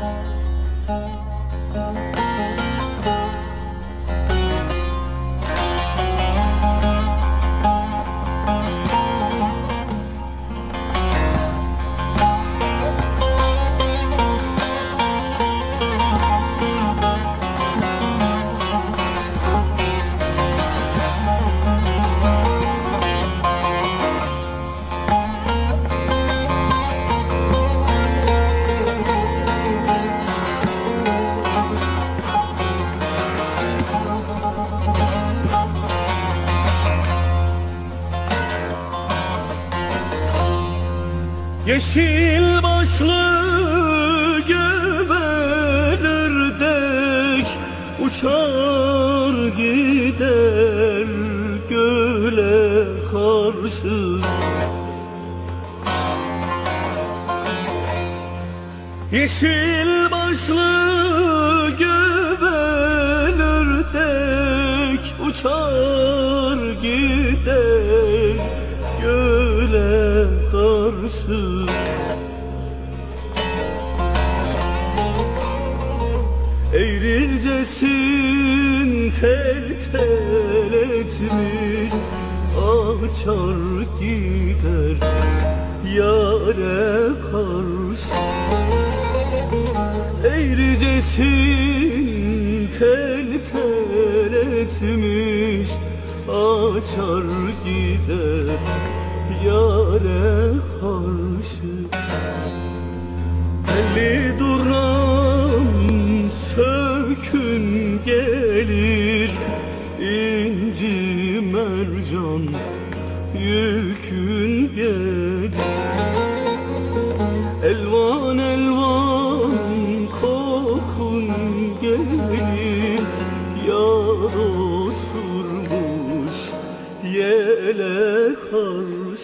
Thank you. Yeşil başlı göbelerdek Uçar gider göle karşı. Yeşil başlı göbelerdek Uçar gider göle karşı Eğrilcesin tel tel etmiş Açar gider yare karşı. Eğricesin tel tel etmiş Açar gider yare gelir inci mercan yükün gelir. Elvan elvan kokun gelir. Yar oturmuş yele kar